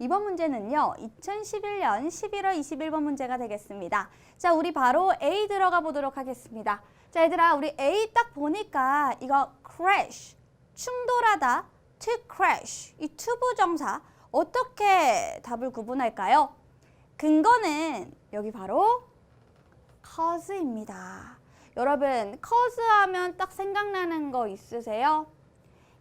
이번 문제는요. 2011년 11월 21번 문제가 되겠습니다. 자, 우리 바로 A 들어가 보도록 하겠습니다. 자, 얘들아, 우리 A 딱 보니까 이거 crash, 충돌하다, to crash, 이 to 부정사 어떻게 답을 구분할까요? 근거는 여기 바로 cause입니다. 여러분, cause 하면 딱 생각나는 거 있으세요?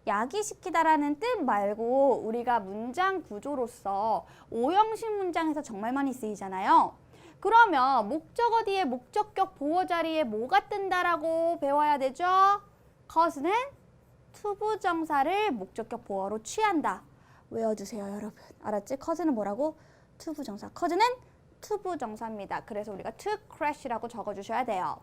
야기시키다라는 뜻 말고 우리가 문장 구조로서 오형식 문장에서 정말 많이 쓰이잖아요. 그러면 목적어 뒤에 목적격 보호 자리에 뭐가 뜬다라고 배워야 되죠? cause는 투부 정사를 목적격 보호로 취한다. 외워주세요, 여러분. 알았지? cause는 뭐라고? 투부 정사. cause는 투부 정사입니다. 그래서 우리가 to crash라고 적어주셔야 돼요.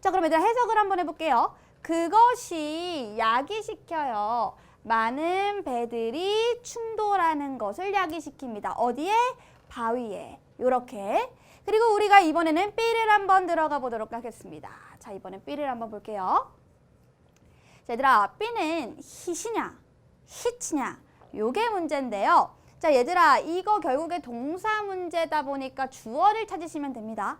자, 그럼 얘들아 해석을 한번 해볼게요. 그것이 야기시켜요. 많은 배들이 충돌하는 것을 야기시킵니다. 어디에? 바위에. 요렇게. 그리고 우리가 이번에는 B를 한번 들어가 보도록 하겠습니다. 자, 이번엔 B를 한번 볼게요. 자, 얘들아, B는 hit이냐, hit이냐, 요게 문제인데요. 자, 얘들아, 이거 결국에 동사 문제다 보니까 주어를 찾으시면 됩니다.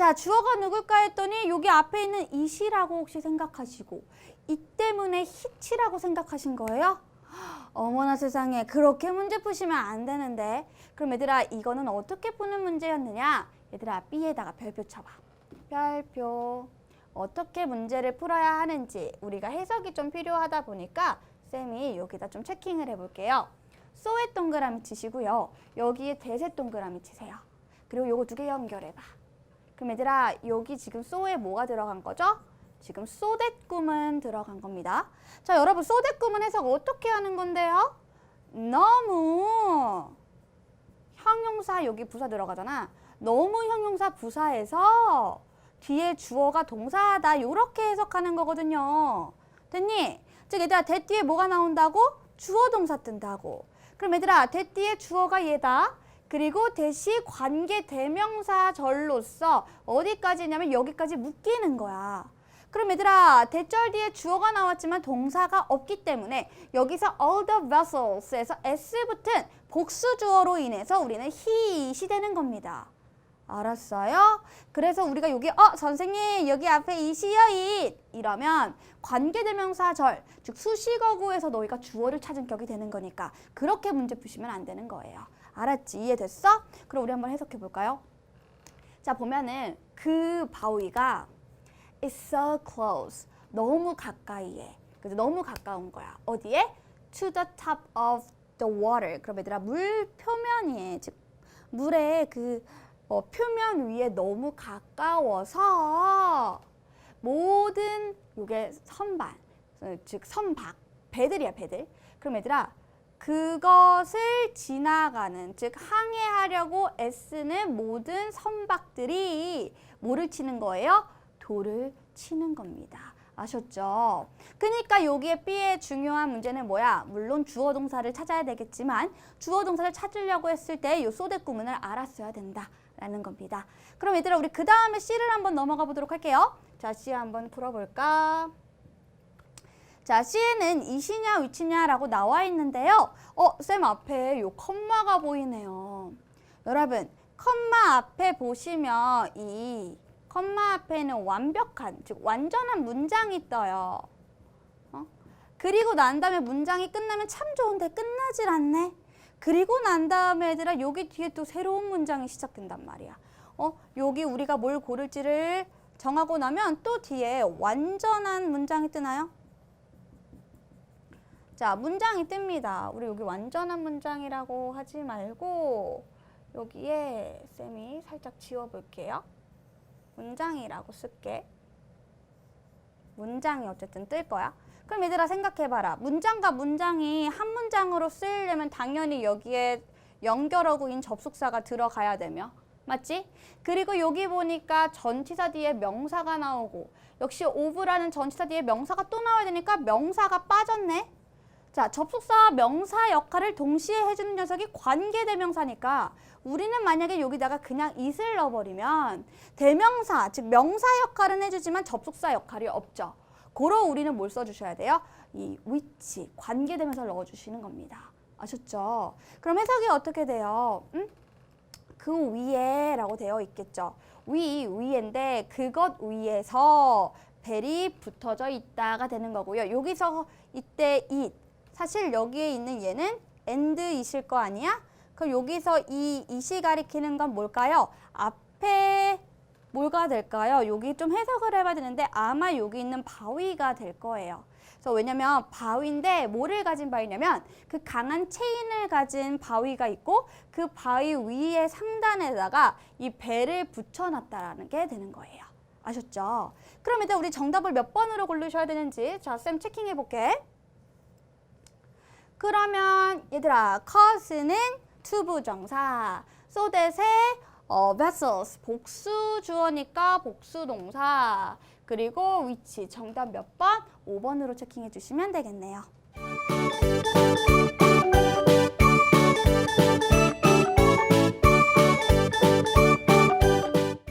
자, 주어가 누굴까 했더니 여기 앞에 있는 it이라고 혹시 생각하시고 이 때문에 hit이라고 생각하신 거예요? 어머나 세상에 그렇게 문제 푸시면 안 되는데. 그럼 얘들아 이거는 어떻게 푸는 문제였느냐? 얘들아 B에다가 별표 쳐봐. 별표. 어떻게 문제를 풀어야 하는지 우리가 해석이 좀 필요하다 보니까 쌤이 여기다 좀 체킹을 해볼게요. 소의 동그라미 치시고요. 여기에 대세 동그라미 치세요. 그리고 요거 두 개 연결해봐 그럼 얘들아 여기 지금 소에 뭐가 들어간 거죠? 지금 소댓 꿈은 들어간 겁니다. 자 여러분 소댓 꿈은 해석 어떻게 하는 건데요? 너무 형용사 여기 부사 들어가잖아. 너무 형용사 부사에서 뒤에 주어가 동사다 이렇게 해석하는 거거든요. 됐니? 즉 얘들아 대 뒤에 뭐가 나온다고? 주어 동사 뜬다고. 그럼 얘들아 대 뒤에 주어가 얘다. 그리고 대시 관계 대명사절로서 어디까지냐면 여기까지 묶이는 거야. 그럼 얘들아 대절 뒤에 주어가 나왔지만 동사가 없기 때문에 여기서 all the vessels에서 s 붙은 복수 주어로 인해서 우리는 he이 되는 겁니다. 알았어요? 그래서 우리가 여기 어 선생님 여기 앞에 이시여 잇 이러면 관계대명사절 즉 수식어구에서 너희가 주어를 찾은 격이 되는 거니까 그렇게 문제 푸시면 안 되는 거예요. 알았지? 이해됐어? 그럼 우리 한번 해석해 볼까요? 자 보면은 그 바위가 is so close 너무 가까이에 그래서 너무 가까운 거야. 어디에? to the top of the water. 그럼 얘들아 물 표면이에 즉 물의 그 어, 표면 위에 너무 가까워서 모든 요게 선반 어, 즉 선박 배들이야 배들. 그럼 얘들아 그것을 지나가는 즉 항해하려고 애쓰는 모든 선박들이 뭐를 치는 거예요? 돌을 치는 겁니다. 아셨죠? 그러니까 여기에 B의 중요한 문제는 뭐야? 물론 주어 동사를 찾아야 되겠지만 주어 동사를 찾으려고 했을 때 이 소대 구문을 알았어야 된다라는 겁니다. 그럼 얘들아 우리 그 다음에 C를 한번 넘어가 보도록 할게요. 자 C 한번 풀어볼까? 자, C에는 이시냐 위치냐라고 나와 있는데요. 어, 쌤 앞에 요 컴마가 보이네요. 여러분, 컴마 앞에 보시면 이 컴마 앞에는 완벽한, 즉 완전한 문장이 떠요. 어? 그리고 난 다음에 문장이 끝나면 참 좋은데 끝나질 않네. 그리고 난 다음에 얘들아 여기 뒤에 또 새로운 문장이 시작된단 말이야. 어, 여기 우리가 뭘 고를지를 정하고 나면 또 뒤에 완전한 문장이 뜨나요? 자, 문장이 뜹니다. 우리 여기 완전한 문장이라고 하지 말고 여기에 쌤이 살짝 지워볼게요. 문장이라고 쓸게. 문장이 어쨌든 뜰 거야. 그럼 얘들아 생각해봐라. 문장과 문장이 한 문장으로 쓰이려면 당연히 여기에 연결어구인 접속사가 들어가야 되며 맞지? 그리고 여기 보니까 전치사 뒤에 명사가 나오고 역시 오브라는 전치사 뒤에 명사가 또 나와야 되니까 명사가 빠졌네. 자, 접속사와 명사 역할을 동시에 해주는 녀석이 관계대명사니까 우리는 만약에 여기다가 그냥 it을 넣어버리면 대명사, 즉 명사 역할은 해주지만 접속사 역할이 없죠. 고로 우리는 뭘 써주셔야 돼요? 이 which, 관계대명사를 넣어주시는 겁니다. 아셨죠? 그럼 해석이 어떻게 돼요? 음? 그 위에 라고 되어 있겠죠. 위 위인데 그것 위에서 벨이 붙어져 있다가 되는 거고요. 여기서 이때 it 사실 여기에 있는 얘는 and it일 거 아니야? 그럼 여기서 이 it이 가리키는 건 뭘까요? 앞에 뭐가 될까요? 여기 좀 해석을 해봐야 되는데 아마 여기 있는 바위가 될 거예요. 그래서 왜냐면 바위인데 뭐를 가진 바위냐면 그 강한 체인을 가진 바위가 있고 그 바위 위에 상단에다가 이 배를 붙여놨다라는 게 되는 거예요. 아셨죠? 그럼 일단 우리 정답을 몇 번으로 고르셔야 되는지 자, 쌤 체킹해 볼게. 그러면 얘들아, cause는 투부정사, so that의 어, vessels 복수 주어니까 복수 동사 그리고 which 정답 몇 번? 5번으로 체킹해 주시면 되겠네요.